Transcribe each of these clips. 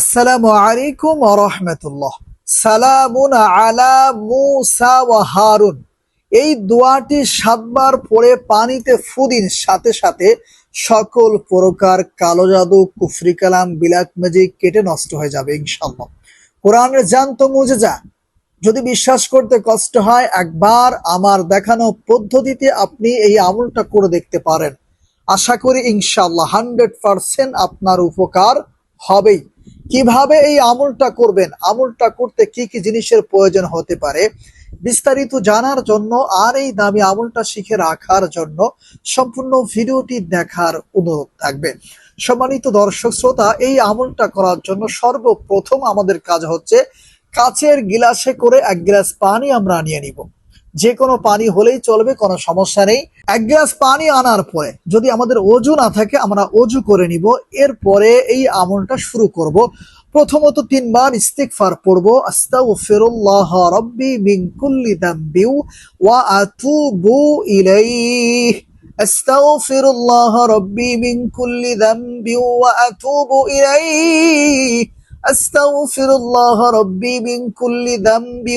আসসালামু আলাইকুম রহমতুল্লাহ। সালামুন আলা মুসা ওয়া হারুন। এই দোয়াটি সাতবার পরে পানিতে ফুদিন সাথে সাথে সকল প্রকার কালো জাদু, কুফরি কালাম বিলাক ম্যাজিক কেটে নষ্ট হয়ে যাবে ইনশাল্লাহ কোরআনের জান্ত মুজেজা যদি বিশ্বাস করতে কষ্ট হয়, একবার আমার দেখানো পদ্ধতিতে আপনি এই আমলটা করে দেখতে পারেন। আশা করি ইনশাল্লাহ হান্ড্রেড পার্সেন্ট আপনার উপকার হবেই। কীভাবে এই আমলটা করবেন? আমলটা করতে কি কি জিনিসের প্রয়োজন হতে পারে? বিস্তারিত জানার জন্য আর এই দামি আমলটা শিখে রাখার জন্য সম্পূর্ণ ভিডিওটি দেখার অনুরোধ থাকবে। সম্মানিত দর্শক শ্রোতা, এই আমলটা করার জন্য সর্বপ্রথম আমাদের কাজ হচ্ছে কাচের গিলাসে করে এক গ্লাস পানি আমরা নিয়ে নিব। যে কোনো পানি হলেই চলবে, কোনো সমস্যা নেই। এক গ্লাস পানি আনার পরে যদি আমাদের অজু না থাকে, আমরা অজু করে নিব। এরপরে এই আমলটা শুরু করব। প্রথমত তিনবার ইস্তিগফার পড়ব। আস্তাগফিরুল্লাহ রাব্বি মিন কুল্লি দামবি ওয়া আতুবু ইলাইহি। আস্তাগফিরুল্লাহ রাব্বি মিন কুল্লি দামবি ওয়া আতুবু ইলাইহি। আস্তাগফিরুল্লাহ রাব্বি মিন কুল্লি দামবি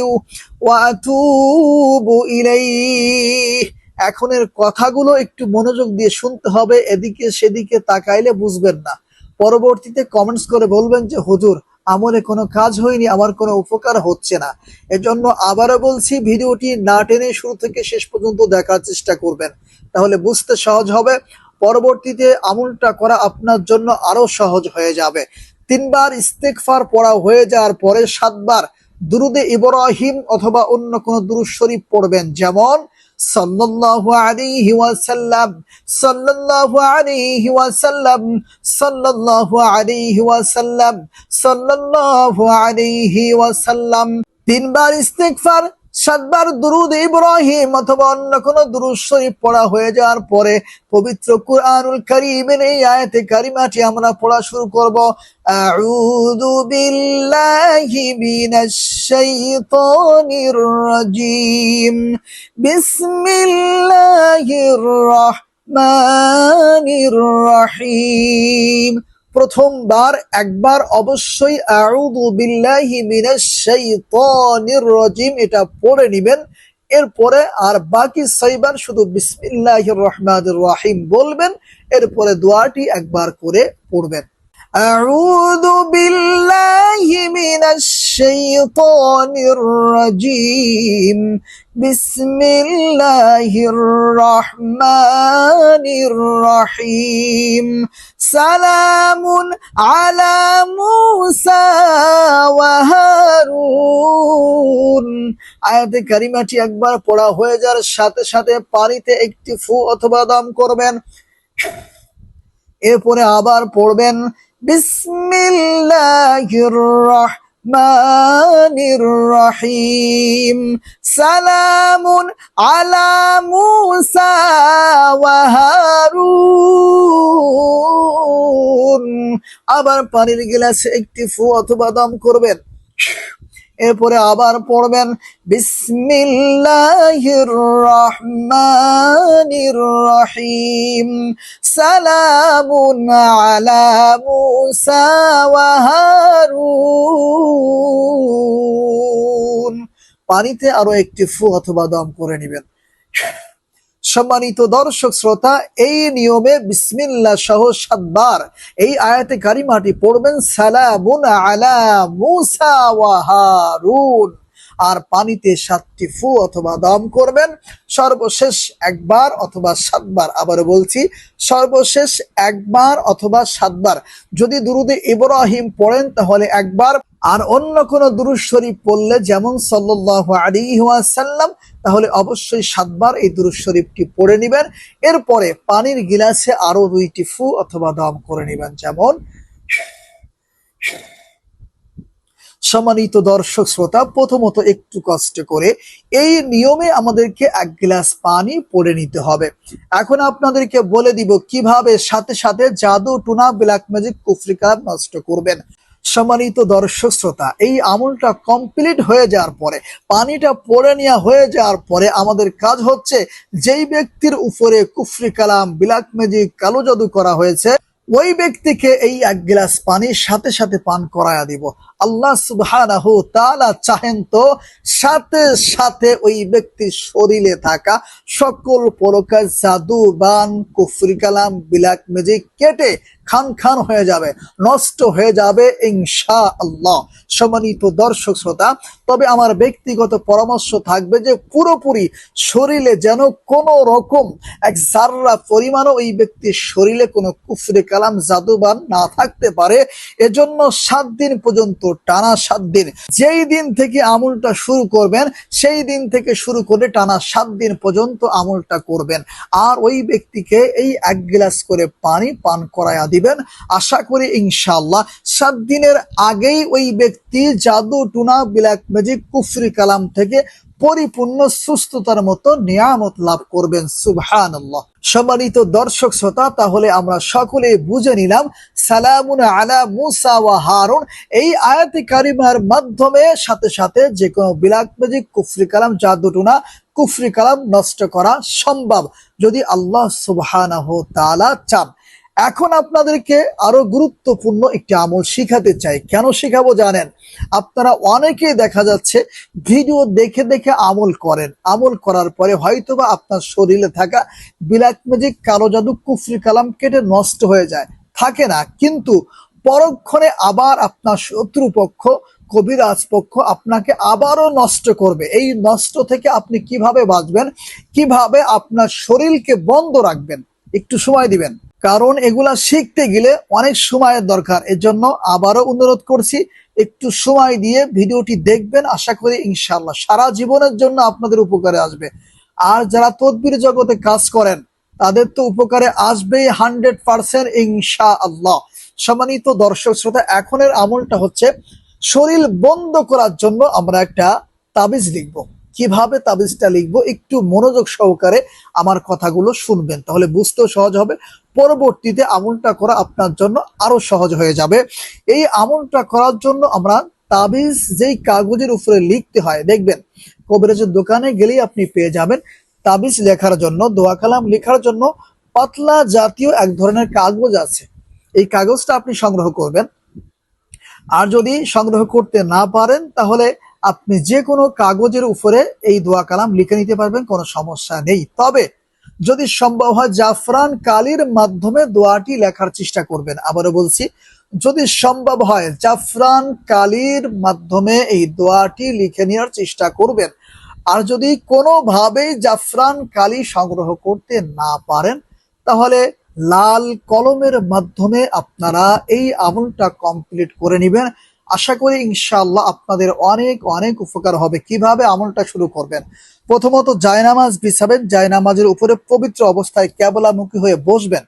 ওয়াতুবু ইলাইহি। এখনের কথাগুলো একটু মনোযোগ দিয়ে শুনতে হবে, এদিকে সেদিকে তাকাইলে বুঝবেন না। পরবর্তীতে কমেন্টস করে বলবেন যে, হুজুর, আমলে কোনো কাজ হয়নি, আমার কোনো উপকার হচ্ছে না। এজন্য আবারও বলছি, ভিডিওটি না টেনে শুরু থেকে শেষ পর্যন্ত দেখার চেষ্টা করবেন। তাহলে বুঝতে সহজ হবে। পরবর্তীতে আমলটা করা আপনার জন্য আরও সহজ হয়ে যাবে। তিনবার ইস্তেকফার পড়া হয়ে যাওয়ার পরে সাতবার দুরুদে ইব্রাহিম অথবা অন্য কোনো দুরুদ শরীফ পড়বেন। যেমন ওয়াসাল্লাম। তিনবার ইস্তেগফার সাতবার দুরুদ ইব্রাহিম অথবা অন্য কোনো দুরুদ শরীফ পড়া হয়ে যাওয়ার পরে পবিত্র কুরআনুল কারীমের এই আয়াতে কারিমাটি আমরা পড়া শুরু করব। আউযু বিল্লাহি মিনাশ শাইতানির রাজিম। বিসমিল্লাহির রাহমানির রহিম। প্রথমবার, একবার অবশ্যই রাজিম, এটা পড়ে নিবেন। এরপরে আর বাকি ছয়বার শুধু বিসমিল্লাহির রহমান রহিম বলবেন, এরপরে দোয়াটি একবার করে পড়বেন। أعوذ بالله من الشيطان الرجيم بسم الله الرحمن الرحيم سلام على موسى وهارون আয়াতে কারিমাটি একবার পড়া হয়ে যাওয়ার সাথে সাথে পানিতে একটি ফু অথবা দম করবেন এরপরে আবার পড়বেন বিসমিল্লাহির রহমানির রহিম। সালামুন আলা মুসা ওয়া হারুন। আবার পানির গিলাসে একটি ফু অথবা দম করবেন। এরপরে আবার পড়বেন, বিসমিল্লাহির রহমানির রহিম সালামুন আলা মুসা ওয়া হারুন পানিতে আরও একটি ফু অথবা দম করে নেবেন। সম্মানিত দর্শক শ্রোতা, এই নিয়মে বিসমিল্লাহ সহ সাতবার এই আয়াতে কারিমাটি পড়বেন, সালামুন আলা মুসা ওয়া হারুন। আর পানিতে সাতটি ফু অথবা দম করবেন, সর্বশেষ একবার অথবা সাতবার। আবারও বলছি, সর্বশেষ একবার অথবা সাতবার। যদি দুরুদে ইব্রাহিম পড়েন, তাহলে একবার। আর অন্য কোন দুরুদ শরীফ পড়লে, যেমন সাল্লাল্লাহু আলাইহি ওয়াসাল্লাম তাহলে অবশ্যই সাতবার এই দুরুদ শরীফটি পড়ে নেবেন। এরপরে পানির গিলাসে আরও দুইটি ফু অথবা দম করে নেবেন। যেমন, সম্মানিত দর্শক শ্রোতা, প্রথমত একটু কষ্ট করে এই নিয়মে আমাদেরকে এক গ্লাস পানি পড়ে নিতে হবে। এখন আপনাদেরকে বলে দিব কীভাবে সাথে সাথে জাদু টুনা ব্ল্যাক ম্যাজিক কুফরিকা নষ্ট করবেন। সম্মানিত দর্শক শ্রোতা, এই আমলটা কমপ্লিট হয়ে যাওয়ার পরে, পানিটা পড়ে নেওয়া হয়ে যাওয়ার পরে আমাদের কাজ হচ্ছে যেই ব্যক্তির উপরে কুফরি কালাম, বিলাক ম্যাজিক কালো জাদু করা হয়েছে, ওই ব্যক্তিকে এই এক গ্লাস পানির সাথে সাথে পান করায়া দিব। আল্লাহ সুবহানাহু তাআলা চাহেন তো সাথে সাথে ওই ব্যক্তির শরীরে থাকা সকল প্রকার জাদু, বান, কুফরি কালাম, বিলাক ম্যাজিক কেটে খান খান হয়ে যাবে, নষ্ট হয়ে যাবে ইনশা আল্লাহ সম্মানিত দর্শক শ্রোতা, তবে আমার ব্যক্তিগত পরামর্শ থাকবে যে পুরোপুরি শরীরে যেন কোনো রকম এক জাররা পরিমাণও ওই ব্যক্তির শরীরে কোনো কুফরি কালাম জাদুবান না থাকতে পারে, এজন্য সাত দিন পর্যন্ত, টানা সাত দিন, যেই দিন থেকে আমুলটা শুরু করবেন, সেই দিন থেকে শুরু করে টানা সাত দিন পর্যন্ত আমলটা করবেন। আর ওই ব্যক্তিকে এই এক গ্লাস করে পানি পান করায়া দিবেন। আশা করি ইনশাআল্লাহ সাত দিনের আগেই ওই ব্যক্তি জাদু, টুনা বিলাক ম্যাজিক, কুফরি কালাম থেকে পরিপূর্ণ সুস্থতার মতো নিয়ামত লাভ করবেন। সুবহান সম্মানিত দর্শক শ্রোতা, তাহলে আমরা সকলে বুঝে নিলাম, সালামুন আলা মুসা ওয়া হারুন। এই আয়াতি কারিমার মাধ্যমে সাথে সাথে যে কোনো বিলাক ম্যাজিক, কুফরি কালাম জাদুটুনা কুফরি কালাম নষ্ট করা সম্ভব। যদি আল্লাহ সুবহানাহু তাআলা চান এখন আপনাদেরকে আরও গুরুত্বপূর্ণ একটি আমল শিখাতে চাই। কেন শিখাবো জানেন? আপনারা অনেকেই দেখা যাচ্ছে ভিডিও দেখে দেখে আমল করেন। আমল করার পরে হয়তোবা আপনার শরীরে থাকা বিলাক ম্যাজিক কালো জাদু, কুফরি কালাম কেটে নষ্ট হয়ে যায়। থাকে না। কিন্তু পরক্ষণে আবার আপনার শত্রুপক্ষ, কবিরাজ পক্ষ আপনাকে আবারও নষ্ট করবে। এই নষ্ট থেকে আপনি কীভাবে বাঁচবেন? কীভাবে আপনার শরীরকে বন্ধ রাখবেন? একটু সময় দিবেন। কারণ এগুলা শিখতে গেলে অনেক সময়ের দরকার। এর জন্য আবারও অনুরোধ করছি, একটু সময় দিয়ে ভিডিওটি দেখবেন। আশা করি ইনশাল্লাহ সারা জীবনের জন্য আপনাদের উপকারে আসবে। আর যারা তদবির জগতে কাজ করেন, তাদের তো উপকারে আসবেই হান্ড্রেড পার্সেন্ট ইনশা আল্লাহ সম্মানিত দর্শক শ্রোতা, এখনের আমলটা হচ্ছে, শরীর বন্ধ করার জন্য আমরা একটা তাবিজ লিখব। কীভাবে তাবিজটা লিখব একটু মনোযোগ সহকারে আমার কথাগুলো শুনবেন। তাহলে বুঝতেও সহজ হবে। পরবর্তীতে আমলটা করা আপনার জন্য আরও সহজ হয়ে যাবে। এই আমলটা করার জন্য আমরা তাবিজ যেই কাগজের উপরে লিখতে হয়, দেখবেন কবিরাজের দোকানে গেলেই আপনি পেয়ে যাবেন তাবিজ লেখার জন্য, দোয়া কালাম লেখার জন্য পাতলা জাতীয় এক ধরনের কাগজ আছে। এই কাগজটা আপনি সংগ্রহ করবেন। আর যদি সংগ্রহ করতে না পারেন, তাহলে আপনি যে কোনো কাগজের উপরে এই দোয়া কালাম লিখে নিতে পারবেন, কোনো সমস্যা নেই। তবে যদি সম্ভব হয় জাফরান কালির মাধ্যমে দোয়াটি লেখার চেষ্টা করবেন। আবারও বলছি, যদি সম্ভব হয় জাফরান কালির মাধ্যমে এই দোয়াটি লিখে নেওয়ার চেষ্টা করবেন, আর যদি কোনোভাবেই জাফরান কালি সংগ্রহ করতে না পারেন, তাহলে লাল কলমের মাধ্যমে আপনারা এই আমলটা কমপ্লিট করে নেবেন। আশা করি ইনশাআল্লাহ আপনাদের অনেক অনেক উপকার হবে। কীভাবে আমলটা শুরু করবেন? প্রথমত জায়নামাজ বিছাবেন। জায়নামাজের উপরে পবিত্র অবস্থায় কেবলামুখী হয়ে বসবেন।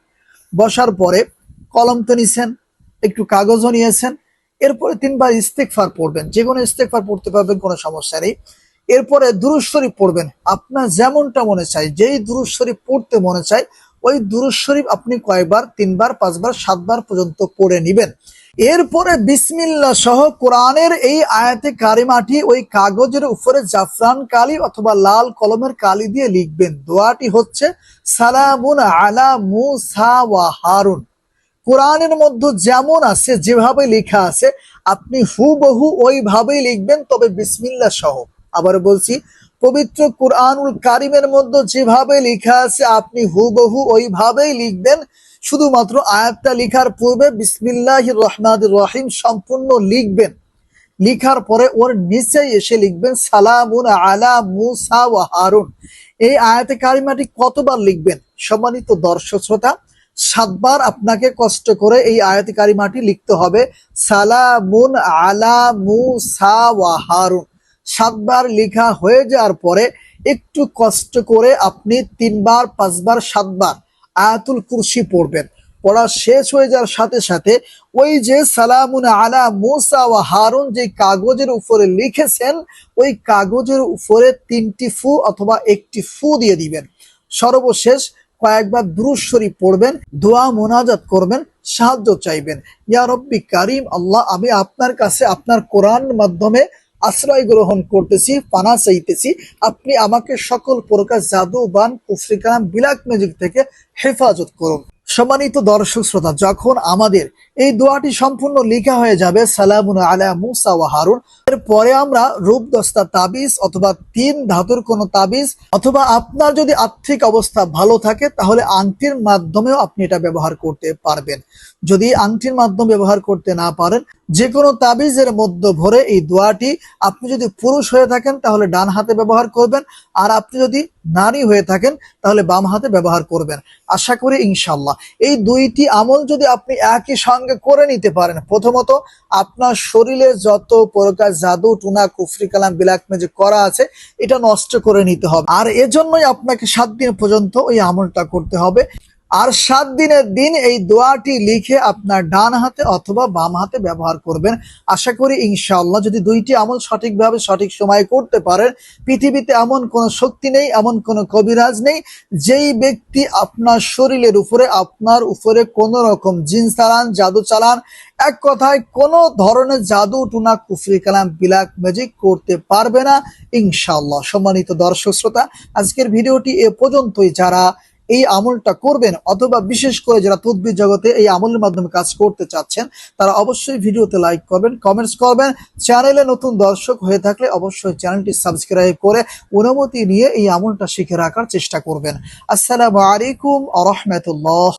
বসার পরে কলম তো নিছেন, একটু কাগজও নিয়েছেন। এরপরে তিনবার ইস্তেকফার পড়বেন। যে কোনো ইস্তেকফার পড়তে পারবেন, কোনো সমস্যা নেই। এরপরে দুরুজ শরীফ পড়বেন। আপনার যেমনটা মনে চায়, যেই দুরুজ শরীফ পড়তে মনে চায়, ওই দুরুজ শরীফ আপনি কয়েকবার তিনবার, পাঁচবার, সাতবার পর্যন্ত পড়ে নিবেন। এরপরে বিসমিল্লা সহ কোরআনের এই আয়াতে কারিমাটি ওই কাগজের উপরে জাফরান কালি অথবা লাল কলমের কালি দিয়ে লিখবেন। দোয়াটি হচ্ছে, সালামুন আলা মুসা ওয়া হারুন। কোরআনের মধ্যে যেমন আছে, যেভাবে লেখা আছে, আপনি হুবহু ওইভাবেই লিখবেন, তবে বিসমিল্লা সহ। আবার বলছি, পবিত্র কোরআনুল কারিমের মধ্যে যেভাবে লেখা আছে, আপনি হুবহু ওইভাবেই লিখবেন। শুধুমাত্র আয়াতটা লিখার পূর্বে বিসমিল্লাহ রহমান রহিম সম্পূর্ণ লিখবেন। লিখার পরে ওর নিচে এসে লিখবেন, সালামুন আলা মুসা ওয়া হারুন। এই আয়াতে কারিমাটি কতবার লিখবেন? সম্মানিত দর্শক শ্রোতা, সাতবার আপনাকে কষ্ট করে এই আয়াতি কারিমাটি লিখতে হবে, সালামুন আলা মুসা ওয়া হারুন। সাতবার লিখা হয়ে যাওয়ার পরে একটু কষ্ট করে আপনি তিনবার, পাঁচবার, সাতবার আয়াতুল কুরসি পড়বেন। পড়া শেষ হয়ে যাওয়ার সাথে সাথে ওই যে সালামুন আলা মুসা ওয়া হারুন যে কাগজের উপরে লিখেছেন, ওই কাগজের উপরে তিনটি ফু অথবা একটি ফু দিয়ে দিবেন। সর্বশেষ কয়েকবার দুরুজ শরীফ পড়বেন, দোয়া মোনাজাত করবেন, সাহায্য চাইবেন। ইয়া রব্বি কারিম, আল্লাহ, আমি আপনার কাছে আপনার কোরআন মাধ্যমে আশ্রয় গ্রহণ করতেছি, পানা চাইতেছি। আপনি আমাকে সকল প্রকার জাদু, বান, কুফরি বিলাক ম্যাজিক থেকে হেফাজত করুন। সম্মানিত দর্শক শ্রোতা, যখন আমাদের এই দোয়াটি সম্পূর্ণ লিখা হয়ে যাবে, সালামুন আলা মুসা ওয়া হারুন। এরপরে আমরা রূপদস্তা তাবিজ অথবা তিন ধাতুর কোনো তাবিজ অথবা আপনার যদি আর্থিক অবস্থা ভালো থাকে, তাহলে আংটির মাধ্যমেও আপনি এটা ব্যবহার করতে পারবেন। যদি আংটির মাধ্যমে ব্যবহার করতে না পারেন যে কোনো তাবিজের মধ্যে ভরে এই দোয়াটি আপনি যদি পুরুষ হয়ে থাকেন, তাহলে ডান হাতে ব্যবহার করবেন, আর আপনি যদি নারী হয়ে থাকেন, তাহলে বাম হাতে ব্যবহার করবেন। আশা করি ইনশাল্লাহ এই দুইটি আমল যদি আপনি একই সঙ্গে করে নিতে পারেন। প্রথমত, আপনার শরীরে যত প্রকার জাদু, টুনা, কুফরি, কালাম বিলাক যে করা আছে, এটা নষ্ট করে নিতে হবে। আর এজন্যই আপনাকে সাত দিন পর্যন্ত ওই আমলটা করতে হবে। আর সাত দিনের দিন এই দোয়াটি লিখে আপনার ডান হাতে অথবা বাম হাতে ব্যবহার করবেন। আশা করি ইনশাআল্লাহ যদি দুইটি আমল সঠিকভাবে সঠিক সময়ে করতে পারেন, পৃথিবীতে এমন কোনো শক্তি নেই, এমন কোনো কবিরাজ নেই, যেই ব্যক্তি আপনার শরীরের উপরে, আপনার উপরে কোন রকম জিন চালান, জাদু চালান, এক কথায় কোন ধরনের জাদু, টুনা, কুফরি, কালাম, বিলাক ম্যাজিক করতে পারবে না। ইনশাআল্লাহ। সম্মানিত দর্শক শ্রোতা, আজকের ভিডিওটি এ পর্যন্তই। যারা এই আমলটা করবেন, অথবা বিশেষ করে যারা তদ্বির জগতে এই আমলের মাধ্যমে কাজ করতে চাচ্ছেন, তারা অবশ্যই ভিডিওতে লাইক করবেন কমেন্টস করবেন। চ্যানেলে নতুন দর্শক হয়ে থাকলে অবশ্যই চ্যানেলটি সাবস্ক্রাইব করে অনুমতি নিয়ে এই আমলটা শিখে রাখার চেষ্টা করবেন। আসসালামু আলাইকুম আ রহমতুল্লাহ।